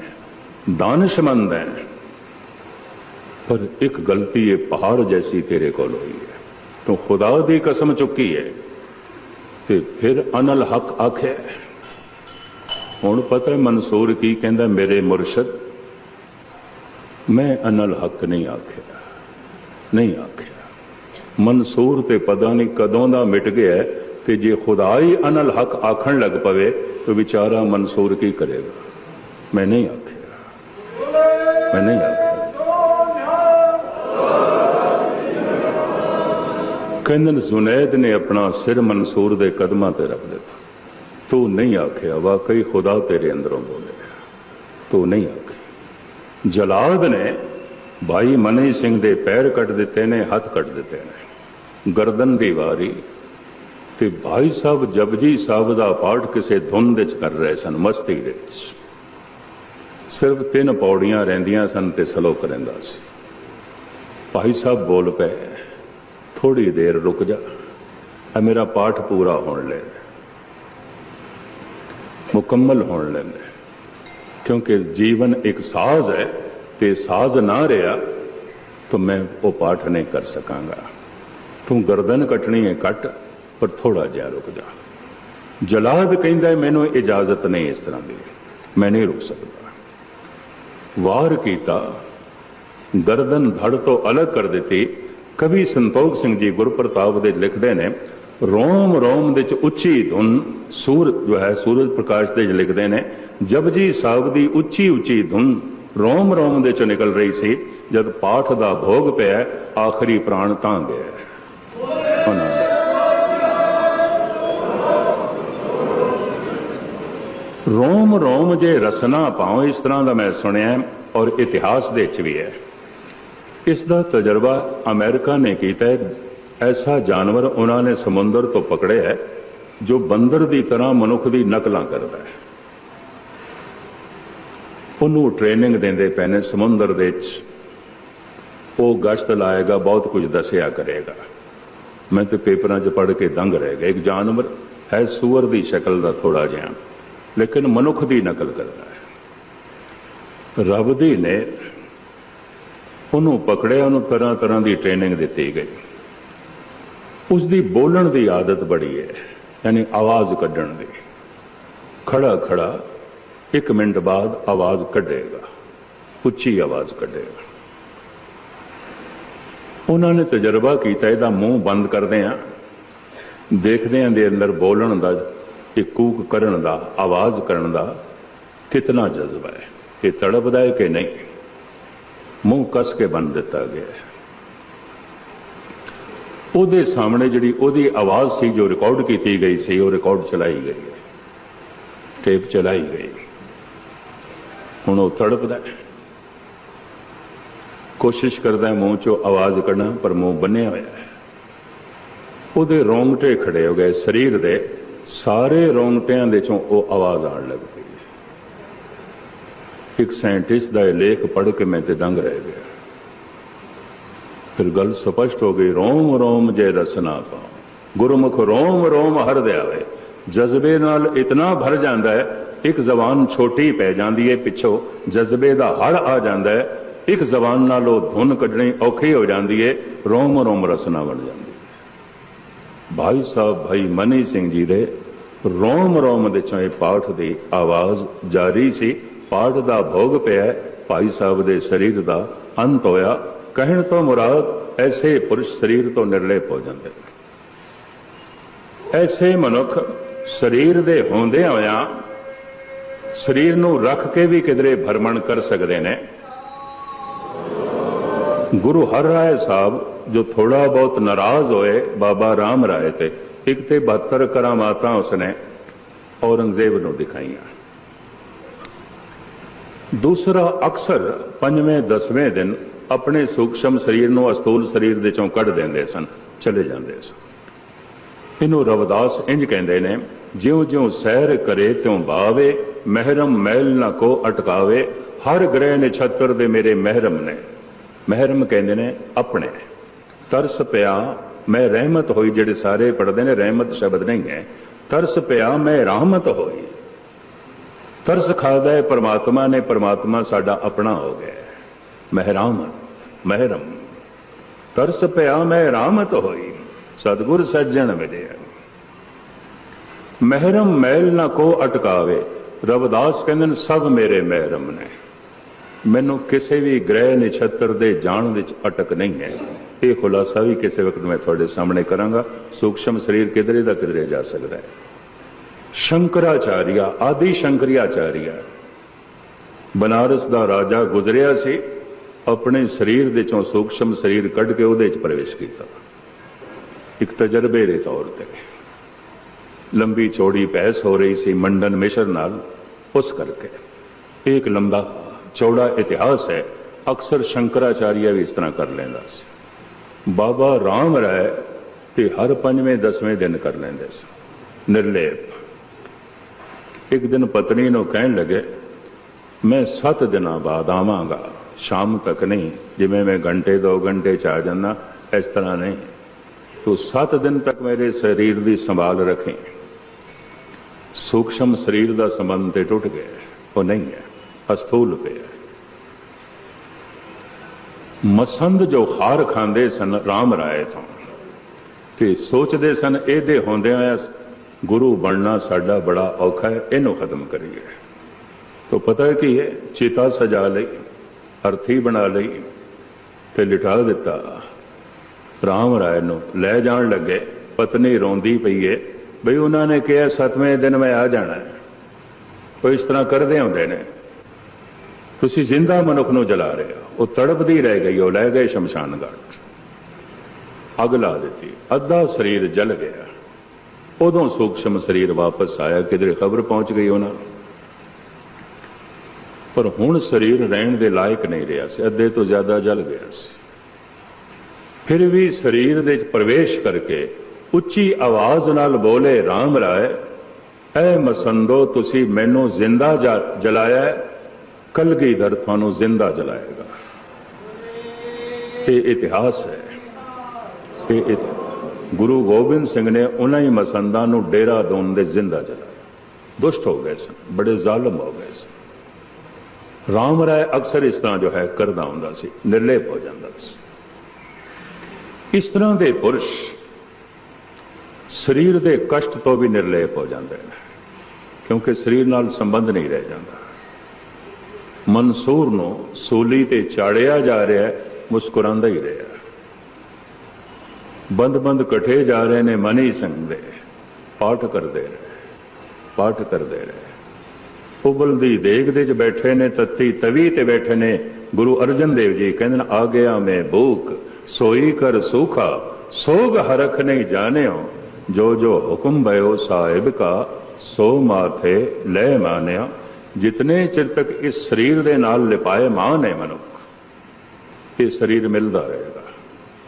ਦਾਨਸ਼ਮੰਦ ਹੈ। ਪਰ ਇੱਕ ਗਲਤੀ ਇਹ ਪਹਾੜ ਜੈਸੀ ਤੇਰੇ ਕੋਲ ਹੋਈ ਹੈ। ਤੂੰ ਖੁਦਾ ਦੀ ਕਸਮ ਚੁੱਕੀ ਹੈ ਤੇ ਫਿਰ ਅਨਲ ਹਕ ਆਖਿਆ ਹੁਣ ਪਤਾ ਹੈ ਮਨਸੂਰ ਕੀ ਕਹਿੰਦਾ, ਮੇਰੇ ਮੁਰਸ਼ਦ, ਮੈਂ ਅਨਲ ਹਕ ਨਹੀਂ ਆਖਿਆ। ਨਹੀਂ ਆਖਿਆ। ਮਨਸੂਰ ਤੇ ਪਤਾ ਨਹੀਂ ਕਦੋਂ ਦਾ ਮਿਟ ਗਿਆ ਤੇ ਜੇ ਖੁਦਾ ਹੀ ਅਨਲ ਹਕ ਆਖਣ ਲੱਗ ਪਵੇ ਤਾਂ ਵਿਚਾਰਾ ਮਨਸੂਰ ਕੀ ਕਰੇਗਾ। ਮੈਂ ਨਹੀਂ ਆਖਿਆ। ਮੈਂ ਨਹੀਂ ਆਖਿਆ। ਕਹਿੰਦੇ ਜ਼ੁਨੈਦ ਨੇ ਆਪਣਾ ਸਿਰ ਮਨਸੂਰ ਦੇ ਕਦਮਾਂ ਤੇ ਰੱਖ ਦਿੱਤਾ। ਤੂੰ ਨਹੀਂ ਆਖਿਆ, ਵਾਕਈ ਖੁਦਾ ਤੇਰੇ ਅੰਦਰੋਂ ਬੋਲੇ ਤੂੰ ਨਹੀਂ ਆਖਿਆ। ਜਲਾਦ ਨੇ ਭਾਈ ਮਨੀ ਸਿੰਘ ਦੇ ਪੈਰ ਕੱਟ ਦਿੱਤੇ ਨੇ, ਹੱਥ ਕੱਟ ਦਿੱਤੇ ਨੇ। ਗਰਦਨ ਦੀ ਵਾਰੀ ਤੇ ਭਾਈ ਸਾਹਿਬ ਜਪਜੀ ਸਾਹਿਬ ਦਾ ਪਾਠ ਕਿਸੇ ਧੁਨ ਵਿੱਚ ਕਰ ਰਹੇ ਸਨ, ਮਸਤੀ ਦੇ ਵਿੱਚ। ਸਿਰਫ ਤਿੰਨ ਪੌੜੀਆਂ ਰਹਿੰਦੀਆਂ ਸਨ ਤੇ ਸਲੋਕ ਰਹਿੰਦਾ ਸੀ। ਭਾਈ ਸਾਹਿਬ ਬੋਲ ਪਏ ਥੋੜੀ ਦੇਰ ਰੁਕ ਜਾ ਆ ਮੇਰਾ ਪਾਠ ਪੂਰਾ ਹੋਣ ਲੈ ਮੁਕੰਮਲ ਹੋਣ ਲੈਂਦੇ ਕਿਉਂਕਿ ਜੀਵਨ ਇੱਕ ਸਾਜ਼ ਹੈ ਤੇ ਸਾਜ਼ ਨਾ ਰਿਹਾ ਤਾਂ ਮੈਂ ਉਹ ਪਾਠ ਨਹੀਂ ਕਰ ਸਕਾਂਗਾ। ਤੂੰ ਗਰਦਨ ਕੱਟਣੀ ਹੈ, ਕੱਟ। ਪਰ ਥੋੜਾ ਜਿਹਾ ਰੁਕ ਜਾ ਜਲਾਦ ਕਹਿੰਦਾ, ਮੈਨੂੰ ਇਜਾਜ਼ਤ ਨਹੀਂ ਇਸ ਤਰ੍ਹਾਂ ਦੀ। ਮੈਂ ਨਹੀਂ ਰੁਕ ਸਕਦਾ। ਵਾਰ ਕੀਤਾ। ਗਰਦਨ ਧੜ ਤੋਂ ਅਲੱਗ ਕਰ ਦਿੱਤੀ। ਕਵੀ ਸੰਤੋਖ ਸਿੰਘ ਜੀ ਗੁਰਪ੍ਰਤਾਪ ਦੇ ਲਿਖਦੇ ਨੇ, ਰੋਮ ਰੋਮ ਦੇ ਚ ਉੱਚੀ ਧੁਨ ਸੂਰ ਜੋ ਹੈ, ਸੂਰਜ ਪ੍ਰਕਾਸ਼ ਦੇ ਲਿਖਦੇ ਨੇ, ਜਪਜੀ ਸਾਹਿਬ ਦੀ ਉੱਚੀ ਉੱਚੀ ਧੁਨ, ਰੋਮ ਰੋਮ ਦੇ ਚ ਨਿਕਲ ਰਹੀ ਸੀ। ਜਦ ਪਾਠ ਦਾ ਭੋਗ ਪਿਆ, ਆਖਰੀ ਪ੍ਰਾਣ ਤਾਂ ਗਿਆ ਰੋਮ ਰੋਮ ਜੇ ਰਸਨਾ ਪਾਉ ਇਸ ਤਰ੍ਹਾਂ ਦਾ ਮੈਂ ਸੁਣਿਆ ਔਰ ਇਤਿਹਾਸ ਦੇ ਵਿੱਚ ਵੀ ਹੈ। ਇਸ ਦਾ ਤਜਰਬਾ ਅਮਰੀਕਾ ਨੇ ਕੀਤਾ ਐਸਾ ਜਾਨਵਰ ਉਹਨਾਂ ਨੇ ਸਮੁੰਦਰ ਤੋਂ ਪਕੜਿਆ ਹੈ, ਜੋ ਬੰਦਰ ਦੀ ਤਰ੍ਹਾਂ ਮਨੁੱਖ ਦੀ ਨਕਲਾਂ ਕਰਦਾ ਹੈ। ਉਹਨੂੰ ਟ੍ਰੇਨਿੰਗ ਦਿੰਦੇ ਪਏ ਨੇ ਸਮੁੰਦਰ ਦੇ ਵਿੱਚ। ਉਹ ਗਸ਼ਤ ਲਾਏਗਾ, ਬਹੁਤ ਕੁਝ ਦੱਸਿਆ ਕਰੇਗਾ। ਮੈਂ ਤੇ ਪੇਪਰਾਂ 'ਚ ਪੜ੍ਹ ਕੇ ਦੰਗ ਰਹਿ ਗਿਆ। ਇੱਕ ਜਾਨਵਰ ਹੈ ਸੂਰ ਦੀ ਸ਼ਕਲ ਦਾ ਥੋੜਾ ਜਿਹਾ। ਲੇਕਿਨ ਮਨੁੱਖ ਦੀ ਨਕਲ ਕਰਦਾ ਹੈ। ਰੱਬ ਦੀ ਨੇ ਉਹਨੂੰ ਪਕੜਿਆ, ਉਹਨੂੰ ਤਰ੍ਹਾਂ ਤਰ੍ਹਾਂ ਦੀ ਟ੍ਰੇਨਿੰਗ ਦਿੱਤੀ ਗਈ। ਉਸ ਦੀ ਬੋਲਣ ਦੀ ਆਦਤ ਬੜੀ ਹੈ, ਯਾਨੀ ਆਵਾਜ਼ ਕੱਢਣ ਦੀ। ਖੜਾ ਖੜਾ ਇੱਕ ਮਿੰਟ ਬਾਅਦ ਆਵਾਜ਼ ਕੱਢੇਗਾ, ਉੱਚੀ ਆਵਾਜ਼ ਕੱਢੇਗਾ। ਉਹਨਾਂ ਨੇ ਤਜਰਬਾ ਕੀਤਾ, ਇਹਦਾ ਮੂੰਹ ਬੰਦ ਕਰਦੇ ਆ ਦੇਖਦੇ ਆਂ ਦੇ ਅੰਦਰ ਬੋਲਣ ਦਾ ਇੱਕ ਕੂਕ ਕਰਨ ਦਾ, ਆਵਾਜ਼ ਕਰਨ ਦਾ ਕਿਤਨਾ ਜਜ਼ਬਾ ਹੈ? ਇਹ ਤੜਪਦਾ ਹੈ ਕਿ ਨਹੀਂ? ਮੂੰਹ ਕੱਸ ਕੇ ਬੰਨ ਦਿੱਤਾ ਗਿਆ ਹੈ। ਉਹਦੇ ਸਾਹਮਣੇ ਜਿਹੜੀ ਉਹਦੀ ਆਵਾਜ਼ ਸੀ, ਜੋ ਰਿਕਾਰਡ ਕੀਤੀ ਗਈ ਸੀ, ਉਹ ਰਿਕਾਰਡ ਚਲਾਈ ਗਈ ਹੈ। ਟੇਪ ਚਲਾਈ ਗਈ। ਹੁਣ ਉਹ ਤੜਪਦਾ ਹੈ। ਕੋਸ਼ਿਸ਼ ਕਰਦਾ ਮੂੰਹ ਚੋਂ ਆਵਾਜ਼ ਕੱਢਣਾ, ਪਰ ਮੂੰਹ ਬੰਨਿਆ ਹੋਇਆ ਹੈ। ਉਹਦੇ ਰੋਂਗਟੇ ਖੜੇ ਹੋ ਗਏ, ਸਰੀਰ ਦੇ ਸਾਰੇ ਰੋਂਗਟਿਆਂ ਦੇ ਚੋਂ ਉਹ ਆਵਾਜ਼ ਆਉਣ ਲੱਗ ਪਈ। ਇੱਕ ਸਾਇੰਟਿਸਟ ਦਾ ਇਹ ਲੇਖ ਪੜ੍ਹ ਕੇ ਮੈਂ ਤੇ ਦੰਗ ਰਹਿ ਗਿਆ। ਫਿਰ ਗੱਲ ਸਪਸ਼ਟ ਹੋ ਗਈ, ਰੋਮ ਰੋਮ ਜੇ ਰਸਨਾ ਪਾ ਗੁਰਮੁਖ ਰੋਮ ਰੋਮ ਹਰ ਦਿਆਵੇ। ਜਜ਼ਬੇ ਨਾਲ ਇਤਨਾ ਭਰ ਜਾਂਦਾ ਹੈ, ਇੱਕ ਜ਼ਬਾਨ ਛੋਟੀ ਪੈ ਜਾਂਦੀ ਹੈ ਪਿੱਛੋਂ, ਜਜ਼ਬੇ ਦਾ ਹੜ ਆ ਜਾਂਦਾ ਹੈ, ਇੱਕ ਜ਼ਬਾਨ ਨਾਲ ਉਹ ਧੁਨ ਕੱਢਣੀ ਔਖੀ ਹੋ ਜਾਂਦੀ ਹੈ ਰੋਮ ਰੋਮ ਰਸਨਾ ਬਣ ਜਾਂਦੀ ਭਾਈ ਸਾਹਿਬ, ਭਾਈ ਮਨੀ ਸਿੰਘ ਜੀ ਦੇ ਰੋਮ ਰੋਮ ਦੇ ਚੋਂ ਇਹ ਪਾਠ ਦੀ ਆਵਾਜ਼ ਜਾਰੀ ਸੀ। ਪਾਠ ਦਾ ਭੋਗ ਪਿਆ, ਭਾਈ ਸਾਹਿਬ ਦੇ ਸਰੀਰ ਦਾ ਅੰਤ ਹੋਇਆ। ਕਹਿਣ ਤੋਂ ਮੁਰਾਦ, ਐਸੇ ਪੁਰਸ਼ ਸਰੀਰ ਤੋਂ ਨਿਰਲੇਪ ਹੋ ਜਾਂਦੇ। ਐਸੇ ਮਨੁੱਖ ਸਰੀਰ ਦੇ ਹੁੰਦੇ ਹੋਇਆਂ ਸਰੀਰ ਨੂੰ ਰੱਖ ਕੇ ਵੀ ਕਿਧਰੇ ਭਰਮਣ ਕਰ ਸਕਦੇ ਨੇ। ਗੁਰੂ ਹਰ ਰਾਏ ਸਾਹਿਬ ਜੋ ਥੋੜਾ ਬਹੁਤ ਨਾਰਾਜ਼ ਹੋਏ ਬਾਬਾ ਰਾਮ ਰਾਏ ਤੇ, ਇੱਕ ਤੇ 72 ਕਰਾਮਾਤਾਂ ਉਸਨੇ ਔਰੰਗਜ਼ੇਬ ਨੂੰ ਦਿਖਾਈਆਂ। ਦੂਸਰਾ, ਅਕਸਰ ਪੰਜਵੇਂ, ਦਸਵੇਂ ਦਿਨ ਆਪਣੇ ਸੂਖਸ਼ਮ ਸਰੀਰ ਨੂੰ ਅਸਤੂਲ ਸਰੀਰ ਦੇ ਚੋਂ ਕੱਢ ਦਿੰਦੇ ਸਨ, ਚਲੇ ਜਾਂਦੇ ਸਨ। ਇਹਨੂੰ ਰਵਦਾਸ ਇੰਜ ਕਹਿੰਦੇ ਨੇ ਜਿਉਂ ਜਿਉਂ ਸੈਰ ਕਰੇ ਤਿਉਂ ਬਾਵੇ, ਮਹਿਰਮ ਮਹਿਲ ਨਾ ਕੋ ਅਟਕਾਵੇ, ਹਰ ਗ੍ਰਹਿ ਨਛੱਤਰ ਦੇ ਮੇਰੇ ਮਹਿਰਮ ਨੇ। ਮਹਿਰਮ ਕਹਿੰਦੇ ਨੇ, ਆਪਣੇ। ਤਰਸ ਪਿਆ, ਮੈਂ ਰਹਿਮਤ ਹੋਈ, ਜਿਹੜੇ ਸਾਰੇ ਪੜਦੇ ਨੇ, ਰਹਿਮਤ ਸ਼ਬਦ ਨਹੀਂ ਹੈ। ਤਰਸ ਪਿਆ, ਮੈਂ ਰਹਿਮਤ ਹੋਈ। ਤਰਸ ਖਾਦਾ ਹੈ, ਪ੍ਰਮਾਤਮਾ ਨੇ, ਪਰਮਾਤਮਾ ਸਾਡਾ ਆਪਣਾ ਹੋ ਗਿਆ ਮਹਿਰਾਮਤ ਮਹਿਰਮ ਤਰਸ ਪਿਆ, ਮੈਂ ਰਾਮਤ ਹੋਈ। ਸਤਗੁਰ ਸੱਜਣ ਮਿਲਿਆ। ਮਹਿਰਮ ਮੈਲ ਨਾ ਕੋ ਅਟਕਾਵੇ। ਰਵਿਦਾਸ ਕਹਿੰਦੇ ਨੇ, ਸਭ ਮੇਰੇ ਮਹਿਰਮ ਨੇ। ਮੈਨੂੰ ਕਿਸੇ ਵੀ ਗ੍ਰਹਿ ਨਿਛਤਰ ਦੇ ਜਾਣ ਵਿੱਚ ਅਟਕ ਨਹੀਂ ਹੈ। ਇਹ ਖੁਲਾਸਾ ਵੀ ਕਿਸੇ ਵਕਤ ਮੈਂ ਤੁਹਾਡੇ ਸਾਹਮਣੇ ਕਰਾਂਗਾ। ਸੂਖਸ਼ਮ ਸਰੀਰ ਕਿਧਰੇ ਦਾ ਕਿਧਰੇ ਜਾ ਸਕਦਾ ਹੈ। ਸ਼ੰਕਰਾਚਾਰੀਆ, ਆਦਿ ਸ਼ੰਕਰਿਆਚਾਰੀਆ। ਬਨਾਰਸ ਦਾ ਰਾਜਾ ਗੁਜ਼ਰਿਆ ਸੀ, ਆਪਣੇ ਸਰੀਰ ਦੇ ਚੋਂ ਸੂਖਸ਼ਮ ਸਰੀਰ ਕੱਢ ਕੇ ਉਹਦੇ 'ਚ ਪ੍ਰਵੇਸ਼ ਕੀਤਾ। ਇੱਕ ਤਜਰਬੇ ਦੇ ਤੌਰ ਤੇ। ਲੰਬੀ ਚੌੜੀ ਬਹਿਸ ਹੋ ਰਹੀ ਸੀ ਮੰਡਨ ਮਿਸ਼ਰ ਨਾਲ, ਉਸ ਕਰਕੇ। ਇਹ ਇੱਕ ਲੰਬਾ, ਚੌੜਾ ਇਤਿਹਾਸ ਹੈ। ਅਕਸਰ ਸ਼ੰਕਰਾਚਾਰੀਆ ਵੀ ਇਸ ਤਰ੍ਹਾਂ ਕਰ ਲੈਂਦਾ ਸੀ। ਬਾਬਾ ਰਾਮ ਰਾਏ ਤੇ ਹਰ ਪੰਜਵੇਂ, ਦਸਵੇਂ ਦਿਨ ਕਰ ਲੈਂਦੇ ਸੀ। ਨਿਰਲੇਪ। ਇੱਕ ਦਿਨ ਪਤਨੀ ਨੂੰ ਕਹਿਣ ਲੱਗੇ, ਮੈਂ 7 ਦਿਨਾਂ ਬਾਅਦ ਆਵਾਂਗਾ, ਸ਼ਾਮ ਤੱਕ ਨਹੀਂ, ਜਿਵੇਂ ਮੈਂ ਘੰਟੇ, ਦੋ ਘੰਟੇ ਚ ਆ ਜਾਂਦਾ, ਇਸ ਤਰ੍ਹਾਂ ਨਹੀਂ। ਤੂੰ 7 ਦਿਨ ਤੱਕ ਮੇਰੇ ਸਰੀਰ ਦੀ ਸੰਭਾਲ ਰੱਖੇ। ਸੂਖਸ਼ਮ ਸਰੀਰ ਦਾ ਸੰਬੰਧ ਤੇ ਟੁੱਟ ਗਿਆ, ਉਹ ਨਹੀਂ ਹੈ, ਅਸਥੂਲ ਪਿਆ ਮਸੰਦ ਜੋ ਹਾਰ ਖਾਂਦੇ ਸਨ, ਰਾਮ ਰਾਏ ਤੋਂ। ਤੇ ਸੋਚਦੇ ਸਨ, ਇਹਦੇ ਹੁੰਦਿਆਂ ਗੁਰੂ ਬਣਨਾ ਸਾਡਾ ਬੜਾ ਔਖਾ ਹੈ, ਇਹਨੂੰ ਖਤਮ ਕਰੀਏ। ਤੋ ਪਤਾ ਹੈ ਕੀ ਹੈ ਚਿਤਾ ਸਜਾ ਲਈ, ਅਰਥੀ ਬਣਾ ਲਈ ਤੇ ਲਿਟਾ ਦਿੱਤਾ। ਰਾਮ ਰਾਏ ਨੂੰ ਲੈ ਜਾਣ ਲੱਗੇ, ਪਤਨੀ ਰੋਂਦੀ ਪਈ ਏ, ਬਈ ਉਹਨਾਂ ਨੇ ਕਿਹਾ, ਸਤਵੇਂ ਦਿਨ ਮੈਂ ਆ ਜਾਣਾ ਹੈ। ਉਹ ਇਸ ਤਰ੍ਹਾਂ ਕਰਦੇ ਹੁੰਦੇ ਨੇ। ਤੁਸੀਂ ਜ਼ਿੰਦਾ ਮਨੁੱਖ ਨੂੰ ਜਲਾ ਰਹੇ ਹੋ। ਉਹ ਤੜਪਦੀ ਰਹਿ ਗਈ, ਉਹ ਲੈ ਗਏ ਸ਼ਮਸ਼ਾਨ ਘਾਟ। ਅੱਗ ਲਾ ਦਿੱਤੀ। ਅੱਧਾ ਸਰੀਰ ਜਲ ਗਿਆ। ਉਦੋਂ ਸੂਖਸ਼ਮ ਸਰੀਰ ਵਾਪਸ ਆਇਆ। ਕਿਧਰੇ ਖਬਰ ਪਹੁੰਚ ਗਈ ਉਹਨਾਂ ਪਰ ਹੁਣ ਸਰੀਰ ਰਹਿਣ ਦੇ ਲਾਇਕ ਨਹੀਂ ਰਿਹਾ ਸੀ। ਅੱਧੇ ਤੋਂ ਜ਼ਿਆਦਾ ਜਲ ਗਿਆ ਸੀ। ਫਿਰ ਵੀ ਸਰੀਰ ਦੇ ਵਿੱਚ ਪ੍ਰਵੇਸ਼ ਕਰਕੇ ਉੱਚੀ ਆਵਾਜ਼ ਨਾਲ ਬੋਲੇ RAM ਰਾਏ, ਐ ਮਸੰਦੋ, ਤੁਸੀਂ ਮੈਨੂੰ ਜ਼ਿੰਦਾ ਜਾ- ਜਲਾਇਆ ਹੈ, ਕਲਗੀਧਰ ਤੁਹਾਨੂੰ ਜ਼ਿੰਦਾ ਜਲਾਏਗਾ ਇਹ ਇਤਿਹਾਸ ਹੈ ਇਹ ਗੁਰੂ ਗੋਬਿੰਦ ਸਿੰਘ ਨੇ ਉਹਨਾਂ ਹੀ ਮਸੰਦਾਂ ਨੂੰ ਡੇਰਾ ਦੋਨ ਦੇ ਜ਼ਿੰਦਾ ਜਲਾਇਆ ਦੁਸ਼ਟ ਹੋ ਗਏ ਸਨ ਬੜੇ ਜ਼ਾਲਮ ਹੋ ਗਏ ਸਨ ਰਾਮ ਰਾਏ ਅਕਸਰ ਇਸ ਤਰ੍ਹਾਂ ਜੋ ਹੈ ਕਰਦਾ ਹੁੰਦਾ ਸੀ ਨਿਰਲੇਪ ਹੋ ਜਾਂਦਾ ਸੀ ਇਸ ਤਰ੍ਹਾਂ ਦੇ ਪੁਰਸ਼ ਸਰੀਰ ਦੇ ਕਸ਼ਟ ਤੋਂ ਵੀ ਨਿਰਲੇਪ ਹੋ ਜਾਂਦੇ ਨੇ ਕਿਉਂਕਿ ਸਰੀਰ ਨਾਲ ਸੰਬੰਧ ਨਹੀਂ ਰਹਿ ਜਾਂਦਾ ਮਨਸੂਰ ਨੂੰ ਸੂਲੀ ਤੇ ਚਾੜਿਆ ਜਾ ਰਿਹਾ ਮੁਸਕਰਾਉਂਦਾ ਹੀ ਰਿਹਾ। ਬੰਦ-ਬੰਦ ਇਕੱਠੇ ਜਾ ਰਹੇ ਨੇ, ਮਨੀ ਸਿੰਘ ਦੇ ਪਾਠ ਕਰਦੇ ਰਹੇ, ਪਾਠ ਕਰਦੇ ਰਹੇ। ਉਬਲਦੀ ਦੇਗ ਦੇ ਚ ਬੈਠੇ ਨੇ, ਤੱਤੀ ਤਵੀ ਤੇ ਬੈਠੇ ਨੇ, ਗੁਰੂ ਅਰਜਨ ਦੇਵ ਜੀ ਕਹਿੰਦੇ ਨੇ, ਆ ਗਿਆ ਮੈਂ ਭੂਖ, ਸੋਈ ਕਰ ਸੂਖਾ, ਸੋਗ ਹਰਖ ਨਹੀਂ ਜਾਣਿਓ। ਜੋ ਜੋ ਹੁਕਮ ਭਇਓ ਸਾਹਿਬ ਕਾ, ਸੋ ਮਾਥੇ ਲੈ ਮਾਨਿਆ ਜਿਤਨੇ ਚਿਰ ਤੱਕ ਇਸ ਸਰੀਰ ਦੇ ਨਾਲ ਲਿਪਾਏ ਮਾਨ ਹੈ ਮਨੁੱਖ ਇਹ ਸਰੀਰ ਮਿਲਦਾ ਰਹੇਗਾ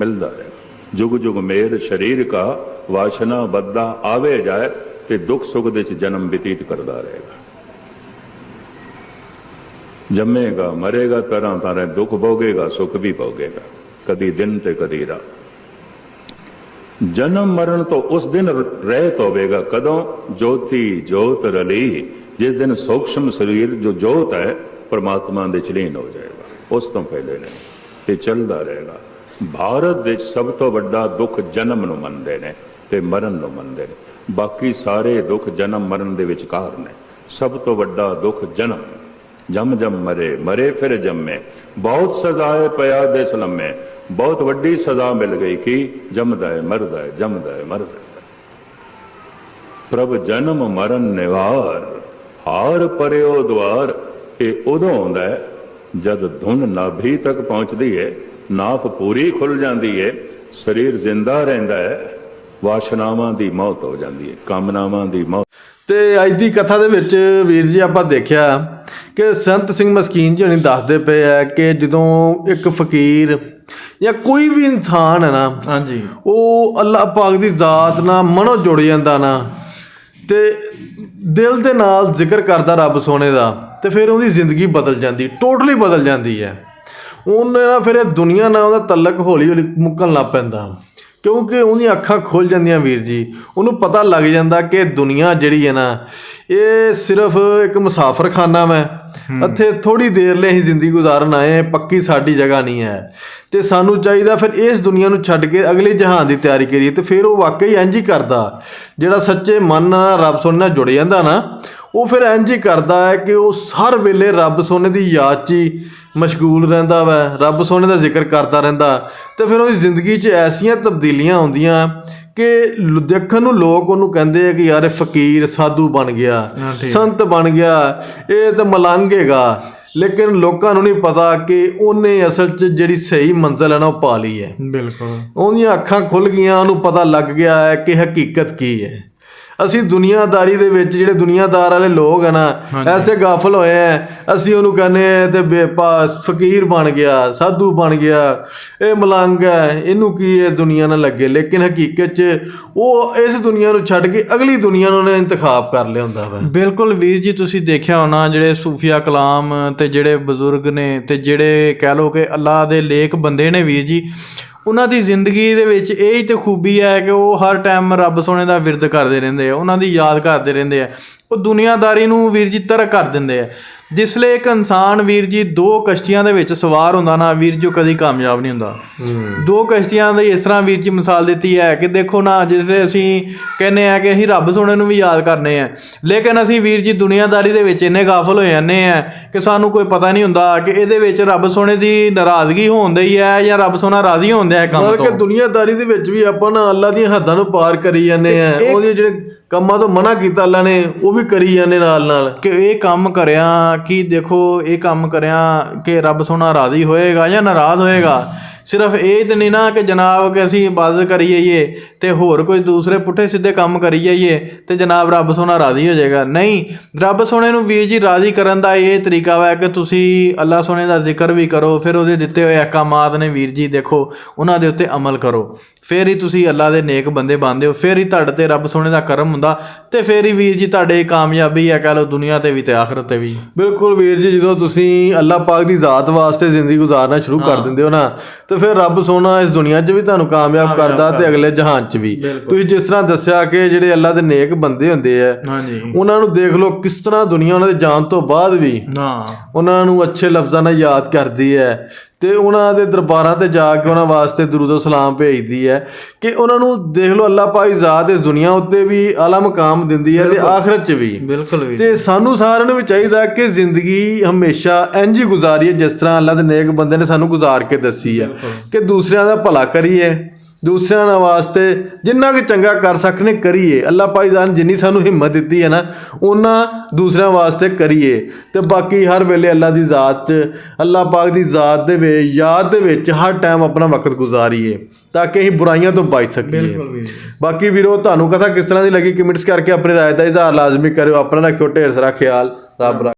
ਮਿਲਦਾ ਰਹੇਗਾ ਜੁਗ ਜੁਗ ਮੇਰ ਸਰੀਰ ਕਾ ਵਾਸ਼ਨਾ ਬੱਦਾ ਆਵੇ ਜਾਏ ਤੇ ਦੁੱਖ ਸੁਖ ਦੇ ਚ ਜਨਮ ਬਤੀਤ ਕਰਦਾ ਰਹੇਗਾ ਜੰਮੇਗਾ ਮਰੇਗਾ ਤਰ੍ਹਾਂ ਤਰ੍ਹਾਂ ਦੁੱਖ ਭੋਗੇਗਾ ਸੁੱਖ ਵੀ ਭੋਗੇਗਾ ਕਦੀ ਦਿਨ ਤੇ ਕਦੀ ਰਾਤ ਜਨਮ ਮਰਨ ਤੋਂ ਉਸ ਦਿਨ ਰਹਿਤ ਹੋਵੇਗਾ ਕਦੋਂ ਜੋਤੀ ਜੋਤ ਰਲੀ ਜਿਸ ਦਿਨ ਸੂਖਸ਼ਮ ਸਰੀਰ ਜੋ ਜੋਤ ਹੈ, ਪਰਮਾਤਮਾ ਦੇ ਚਲੀਨ ਹੋ ਜਾਏਗਾ। ਉਸ ਤੋਂ ਪਹਿਲੇ ਨਹੀਂ ਤੇ ਚੱਲਦਾ ਰਹੇਗਾ। ਭਾਰਤ ਵਿੱਚ ਸਭ ਤੋਂ ਵੱਡਾ ਦੁੱਖ ਜਨਮ ਨੂੰ ਮੰਨਦੇ ਨੇ ਤੇ ਮਰਨ ਨੂੰ ਮੰਨਦੇ ਨੇ। ਬਾਕੀ ਸਾਰੇ ਦੁੱਖ ਜਨਮ ਮਰਨ ਦੇ ਵਿਚਕਾਰ ਨੇ। ਸਭ ਤੋਂ ਵੱਡਾ ਦੁੱਖ ਜਨਮ। ਜਮ ਜਮ ਮਰੇ ਮਰੇ ਫਿਰ ਜੰਮੇ। ਬਹੁਤ ਸਜ਼ਾਏ ਪਿਆ ਦੇ ਲੰਮੇ। ਬਹੁਤ ਵੱਡੀ ਸਜ਼ਾ ਮਿਲ ਗਈ ਕਿ ਜੰਮਦਾ ਹੈ, ਮਰਦਾ ਹੈ, ਜੰਮਦਾ ਹੈ, ਮਰਦਾ ਹੈ। ਪ੍ਰਭ ਜਨਮ ਮਰਨ ਨਿਵਾਰ। ਹਾਰ ਪਰਿਓ ਦਵਾਰ ਇਹ ਉਦੋਂ ਆਉਂਦਾ ਹੈ ਜਦ ਧੁਨ ਨਾਭੀ ਤੱਕ ਪਹੁੰਚਦੀ ਹੈ ਨਾਫ ਪੂਰੀ ਖੁੱਲ ਜਾਂਦੀ ਹੈ ਸਰੀਰ ਜ਼ਿੰਦਾ ਰਹਿੰਦਾ ਹੈ ਵਾਸ਼ਨਾਵਾਂ ਦੀ ਮੌਤ ਹੋ ਜਾਂਦੀ ਹੈ ਕਾਮਨਾਵਾਂ ਦੀ ਮੌਤ। ਤੇ ਅੱਜ ਦੀ ਕਥਾ ਦੇ ਵਿੱਚ ਵੀਰ ਜੀ ਆਪਾਂ ਦੇਖਿਆ ਕਿ ਸੰਤ ਸਿੰਘ ਮਸਕੀਨ ਜੀ ਹੁਣੀ ਦੱਸਦੇ ਪਏ ਆ ਕਿ ਜਦੋਂ ਇੱਕ ਫਕੀਰ ਜਾਂ ਕੋਈ ਵੀ ਇਨਸਾਨ ਹੈ ਨਾ ਹਾਂਜੀ। ਉਹ ਅੱਲਾਹ ਪਾਕ ਦੀ ਜ਼ਾਤ ਨਾਲ ਮਨੋਂ ਜੁੜ ਜਾਂਦਾ ਨਾ ਤੇ ਦਿਲ ਦੇ ਨਾਲ ਜ਼ਿਕਰ ਕਰਦਾ ਰੱਬ ਸੋਹਣੇ ਦਾ ਤੇ ਫਿਰ ਉਹਦੀ ਜ਼ਿੰਦਗੀ ਬਦਲ ਜਾਂਦੀ ਟੋਟਲੀ ਬਦਲ ਜਾਂਦੀ ਹੈ। ਉਹਨੇ ਨਾ ਫਿਰ ਇਹ ਦੁਨੀਆ ਨਾਲ ਉਹਦਾ ਤਲਕ ਹੌਲੀ ਹੌਲੀ ਮੁੱਕਣ ਲੱਗ ਪੈਂਦਾ। ਕਿਉਂਕਿ ਉਹਦੀਆਂ ਅੱਖਾਂ ਖੁੱਲ ਜਾਂਦੀਆਂ ਵੀਰ ਜੀ। ਉਹਨੂੰ ਪਤਾ ਲੱਗ ਜਾਂਦਾ ਕਿ ਦੁਨੀਆ ਜਿਹੜੀ ਹੈ ਨਾ ਇਹ ਸਿਰਫ ਇੱਕ ਮੁਸਾਫਰਖਾਨਾ ਮੈਂ ਇੱਥੇ ਥੋੜੀ ਦੇਰ ਲਈ ਅਸੀਂ ਜ਼ਿੰਦਗੀ ਗੁਜ਼ਾਰਨ ਆਏ ਹਾਂ ਪੱਕੀ ਸਾਡੀ ਜਗ੍ਹਾ ਨਹੀਂ ਹੈ। ਤੇ ਸਾਨੂੰ ਚਾਹੀਦਾ ਫਿਰ ਇਸ ਦੁਨੀਆ ਨੂੰ ਛੱਡ ਕੇ ਅਗਲੇ ਜਹਾਨ ਦੀ ਤਿਆਰੀ ਕਰੀਏ ਤੇ ਫਿਰ ਉਹ ਵਾਕਈ ਇੰਜ ਹੀ ਕਰਦਾ। ਜਿਹੜਾ ਸੱਚੇ ਮਨ ਨਾਲ ਰੱਬ ਸੋਨੇ ਨਾਲ ਜੁੜ ਜਾਂਦਾ ਨਾ ਉਹ ਫਿਰ ਇੰਜ ਹੀ ਕਰਦਾ ਹੈ ਕਿ ਉਹ ਹਰ ਵੇਲੇ ਰੱਬ ਸੋਨੇ ਦੀ ਯਾਦ 'ਚ ਹੀ ਮਸ਼ਗੂਲ ਰਹਿੰਦਾ ਵਾ ਰੱਬ ਸੋਨੇ ਦਾ ਜ਼ਿਕਰ ਕਰਦਾ ਰਹਿੰਦਾ। ਤੇ ਫਿਰ ਉਹਦੀ ਜ਼ਿੰਦਗੀ 'ਚ ਐਸੀਆਂ ਤਬਦੀਲੀਆਂ ਆਉਂਦੀਆਂ ਕਿ ਦੇਖਣ ਨੂੰ ਲੋਕ ਉਹਨੂੰ ਕਹਿੰਦੇ ਆ ਕਿ ਯਾਰ ਇਹ ਫਕੀਰ ਸਾਧੂ ਬਣ ਗਿਆ। ਸੰਤ ਬਣ ਗਿਆ ਇਹ ਤਾਂ ਮਲੰਗ ਹੈਗਾ। ਲੇਕਿਨ ਲੋਕਾਂ ਨੂੰ ਨਹੀਂ ਪਤਾ ਕਿ ਉਹਨੇ ਅਸਲ 'ਚ ਜਿਹੜੀ ਸਹੀ ਮੰਜ਼ਲ ਹੈ ਨਾ ਉਹ ਪਾ ਲਈ ਹੈ। ਬਿਲਕੁਲ। ਉਹਦੀਆਂ ਅੱਖਾਂ ਖੁੱਲ ਗਈਆਂ ਉਹਨੂੰ ਪਤਾ ਲੱਗ ਗਿਆ ਹੈ ਕਿ ਹਕੀਕਤ ਕੀ ਹੈ। ਅਸੀਂ ਦੁਨੀਆਦਾਰੀ ਦੇ ਵਿੱਚ ਜਿਹੜੇ ਦੁਨੀਆਦਾਰ ਵਾਲੇ ਲੋਕ ਹਨ ਨਾ ਐਸੇ ਗਾਫਲ ਹੋਏ ਆ ਅਸੀਂ ਉਹਨੂੰ ਕਹਿੰਦੇ ਆ ਤੇ ਬੇਪਾਸ ਫਕੀਰ ਬਣ ਗਿਆ ਸਾਧੂ ਬਣ ਗਿਆ ਇਹ ਮਲੰਗ ਹੈ ਇਹਨੂੰ ਕੀ ਇਹ ਦੁਨੀਆ ਨਾਲ ਲੱਗੇ? ਲੇਕਿਨ ਹਕੀਕਤ 'ਚ ਉਹ ਇਸ ਦੁਨੀਆ ਨੂੰ ਛੱਡ ਕੇ ਅਗਲੀ ਦੁਨੀਆ ਨੂੰ ਉਹਨੇ ਇੰਤਖਾਬ ਕਰ ਲਿਆ ਹੁੰਦਾ ਵਾ। ਬਿਲਕੁਲ ਵੀਰ ਜੀ ਤੁਸੀਂ ਦੇਖਿਆ ਹੋਣਾ ਜਿਹੜੇ ਸੂਫੀਆ ਕਲਾਮ ਤੇ ਜਿਹੜੇ ਬਜ਼ੁਰਗ ਨੇ ਤੇ ਜਿਹੜੇ ਕਹਿ ਲੋ ਕਿ ਅੱਲਾ ਦੇ ਲੇਖ ਬੰਦੇ ਨੇ ਵੀਰ ਜੀ ਉਹਨਾਂ ਦੀ ਜ਼ਿੰਦਗੀ ਦੇ ਵਿੱਚ ਇਹ ਹੀ ਤੇ ਖੂਬੀ ਹੈ ਕਿ ਉਹ ਹਰ ਟਾਈਮ ਰੱਬ ਸੋਹਣੇ ਦਾ ਵਿਰਦ ਕਰਦੇ ਰਹਿੰਦੇ ਆ, ਉਹਨਾਂ ਦੀ ਯਾਦ ਕਰਦੇ ਰਹਿੰਦੇ ਆ। ਉਹ ਦੁਨੀਆਦਾਰੀ ਨੂੰ ਵੀਰ ਜੀ ਤਰਕ ਕਰ ਦਿੰਦੇ ਆ। ਜਿਸ ਲਈ ਇੱਕ ਇਨਸਾਨ ਵੀਰ ਜੀ ਦੋ ਕਸ਼ਤੀਆਂ ਦੇ ਵਿੱਚ ਸਵਾਰ ਹੁੰਦਾ ਨਾ ਵੀਰ ਜੀ ਕਦੀ ਕਾਮਯਾਬ ਨਹੀਂ ਹੁੰਦਾ। ਦੋ ਕਸ਼ਤੀਆਂ ਦੀ ਇਸ ਤਰ੍ਹਾਂ ਵੀਰ ਜੀ ਮਿਸਾਲ ਦਿੱਤੀ ਹੈ ਕਿ ਦੇਖੋ ਨਾ ਜਿਵੇਂ ਅਸੀਂ ਕਹਿੰਨੇ ਆ ਕਿ ਅਸੀਂ ਰੱਬ ਸੋਹਣੇ ਨੂੰ ਵੀ ਯਾਦ ਕਰਨੇ ਆ। ਲੇਕਿਨ ਅਸੀਂ ਵੀਰ ਜੀ ਦੁਨੀਆਦਾਰੀ ਦੇ ਵਿੱਚ ਇੰਨੇ ਗਾਫਲ ਹੋ ਜਾਂਦੇ ਆ ਕਿ ਸਾਨੂੰ ਕੋਈ ਪਤਾ ਨਹੀਂ ਹੁੰਦਾ ਕਿ ਇਹਦੇ ਵਿੱਚ ਰੱਬ ਸੋਹਣੇ ਦੀ ਨਾਰਾਜ਼ਗੀ ਹੋਣਦੀ ਹੈ ਜਾਂ ਰੱਬ ਸੋਹਣਾ ਰਾਜ਼ੀ ਹੁੰਦਾ ਹੈ ਕੰਮ ਬਲਕਿ ਤੋਂ। ਦੁਨੀਆਦਾਰੀ ਦੇ ਵਿੱਚ ਵੀ ਆਪਾਂ ਨਾ ਅੱਲਾ ਦੀਆਂ ਹੱਦਾਂ ਨੂੰ ਪਾਰ ਕਰੀ ਜਾਂਦੇ ਆ। ਉਹਦੇ ਜਿਹੜੇ ਕੰਮਾਂ ਤੋਂ ਮਨਾ ਕੀਤਾ ਅੱਲਾ ਨੇ, ਉਹ ਵੀ ਕਰੀ ਜਾਂਦੇ ਨਾਲ ਨਾਲ। ਕਿ ਇਹ ਕੰਮ ਕਰਿਆ ਕਿ ਦੇਖੋ, ਇਹ ਕੰਮ ਕਰਿਆ ਕਿ ਰੱਬ ਸੋਹਣਾ ਰਾਜ਼ੀ ਹੋਏਗਾ ਜਾਂ ਨਾਰਾਜ਼ ਹੋਏਗਾ। ਸਿਰਫ ਇਹ ਤੇ ਨਹੀਂ ਨਾ ਕਿ ਜਨਾਬ ਕਿ ਅਸੀਂ ਇਬਾਦਤ ਕਰੀ ਜਾਈਏ ਤੇ ਹੋਰ ਕੋਈ ਦੂਸਰੇ ਪੁੱਠੇ ਸਿੱਧੇ ਕੰਮ ਕਰੀ ਜਾਈਏ ਤੇ ਜਨਾਬ ਰੱਬ ਸੋਹਣਾ ਰਾਜ਼ੀ ਹੋ ਜਾਏਗਾ। ਨਹੀਂ, ਰੱਬ ਸੋਹਣੇ ਨੂੰ ਵੀਰ ਜੀ ਰਾਜ਼ੀ ਕਰਨ ਦਾ ਇਹ ਤਰੀਕਾ ਵਾ ਕਿ ਤੁਸੀਂ ਅੱਲਾ ਸੋਹਣੇ ਦਾ ਜ਼ਿਕਰ ਵੀ ਕਰੋ, ਫਿਰ ਉਹਦੇ ਦਿੱਤੇ ਹੋਏ ਅਹਿਕਾਮਾਤ ਨੇ ਵੀਰ ਜੀ ਦੇਖੋ, ਉਹਨਾਂ ਦੇ ਉੱਤੇ ਅਮਲ ਕਰੋ। ਫਿਰ ਹੀ ਤੁਸੀਂ ਅੱਲਾ ਦੇ ਨੇਕ ਬੰਦੇ ਬਣਦੇ ਹੋ ਫਿਰ ਹੀ ਤੁਹਾਡੇ ਤੇ ਰੱਬ ਸੋਹਣੇ ਦਾ ਕਰਮ ਹੁੰਦਾ ਤੇ ਫਿਰ ਹੀ ਵੀਰ ਜੀ ਤੁਹਾਡੇ ਕਾਮਯਾਬੀ ਹੈ ਕਹ ਲਓ ਦੁਨੀਆ ਤੇ ਵੀ ਤੇ ਆਖਰਤ ਤੇ ਵੀ। ਬਿਲਕੁਲ ਵੀਰ ਜੀ ਜਦੋਂ ਤੁਸੀਂ ਅੱਲਾਹ ਪਾਕ ਦੀ ਜ਼ਾਤ ਵਾਸਤੇ ਜ਼ਿੰਦਗੀ ਗੁਜ਼ਾਰਨਾ ਸ਼ੁਰੂ ਕਰ ਦਿੰਦੇ ਹੋ ਨਾ ਤੇ ਫਿਰ ਰੱਬ ਸੋਨਾ ਇਸ ਦੁਨੀਆ 'ਚ ਵੀ ਤੁਹਾਨੂੰ ਕਾਮਯਾਬ ਕਰਦਾ ਤੇ ਅਗਲੇ ਜਹਾਨ 'ਚ ਵੀ। ਤੁਸੀਂ ਜਿਸ ਤਰ੍ਹਾਂ ਦੱਸਿਆ ਕਿ ਜਿਹੜੇ ਅੱਲਾਹ ਦੇ ਨੇਕ ਬੰਦੇ ਹੁੰਦੇ ਆ ਹਾਂਜੀ। ਉਹਨਾਂ ਨੂੰ ਦੇਖ ਲਓ ਕਿਸ ਤਰ੍ਹਾਂ ਦੁਨੀਆ ਉਹਨਾਂ ਦੇ ਜਾਣ ਤੋਂ ਬਾਅਦ ਵੀ ਹਾਂ। ਉਹਨਾਂ ਨੂੰ ਅੱਛੇ ਲਫ਼ਜ਼ਾਂ ਨਾਲ ਯਾਦ ਕਰਦੀ ਹੈ ਤੇ ਉਹਨਾਂ ਦੇ ਦਰਬਾਰਾਂ ਤੇ ਜਾ ਕੇ ਉਹਨਾਂ ਵਾਸਤੇ ਦਰੂਦ ਸਲਾਮ ਭੇਜਦੀ ਹੈ ਕਿ ਉਹਨਾਂ ਨੂੰ ਦੇਖ ਲਓ ਅੱਲਾਹ ਪਾਕ ਜ਼ਾਤ ਇਸ ਦੁਨੀਆ ਉੱਤੇ ਵੀ ਆਲਾ ਮਕਾਮ ਦਿੰਦੀ ਹੈ ਤੇ ਆਖਰਤ 'ਚ ਵੀ। ਬਿਲਕੁਲ ਵੀ। ਤੇ ਸਾਨੂੰ ਸਾਰਿਆਂ ਨੂੰ ਵੀ ਚਾਹੀਦਾ ਕਿ ਜ਼ਿੰਦਗੀ ਹਮੇਸ਼ਾ ਇੰਝ ਹੀ ਗੁਜ਼ਾਰੀਏ ਜਿਸ ਤਰ੍ਹਾਂ ਅੱਲਾ ਦੇ ਨੇਕ ਬੰਦੇ ਨੇ ਸਾਨੂੰ ਗੁਜ਼ਾਰ ਕੇ ਦੱਸੀ ਹੈ ਕਿ ਦੂਸਰਿਆਂ ਦਾ ਭਲਾ ਕਰੀਏ। ਦੂਸਰਿਆਂ ਨਾਲ ਵਾਸਤੇ ਜਿੰਨਾ ਕਿ ਚੰਗਾ ਕਰ ਸਕਨੇ ਕਰੀਏ। ਅੱਲਾ ਭਾਈਜ਼ਾਨ ਜਿੰਨੀ ਸਾਨੂੰ ਹਿੰਮਤ ਦਿੱਤੀ ਹੈ ਨਾ ਉਹਨਾਂ ਦੂਸਰਿਆਂ ਵਾਸਤੇ ਕਰੀਏ। ਤੇ ਬਾਕੀ ਹਰ ਵੇਲੇ ਅੱਲਾ ਦੀ ਜ਼ਾਤ 'ਚ ਅੱਲਾ ਪਾਕ ਦੀ ਜ਼ਾਤ ਦੇ ਵਿੱਚ ਯਾਦ ਦੇ ਵਿੱਚ ਹਰ ਟਾਈਮ ਆਪਣਾ ਵਕਤ ਗੁਜ਼ਾਰੀਏ ਤਾਂ ਕਿ ਅਸੀਂ ਬੁਰਾਈਆਂ ਤੋਂ ਬਚ ਸਕੀਏ। ਬਾਕੀ ਵੀਰੋ ਤੁਹਾਨੂੰ ਕਥਾ ਕਿਸ ਤਰ੍ਹਾਂ ਦੀ ਲੱਗੀ? ਕਮੈਂਟਸ ਕਰਕੇ ਆਪਣੀ ਰਾਏ ਦਾ ਇਜ਼ਹਾਰ ਲਾਜ਼ਮੀ ਕਰਿਓ। ਆਪਣਾ ਰੱਖਿਓ ਢੇਰ ਸਾਰਾ ਖਿਆਲ। ਰੱਬ ਰੱਖ।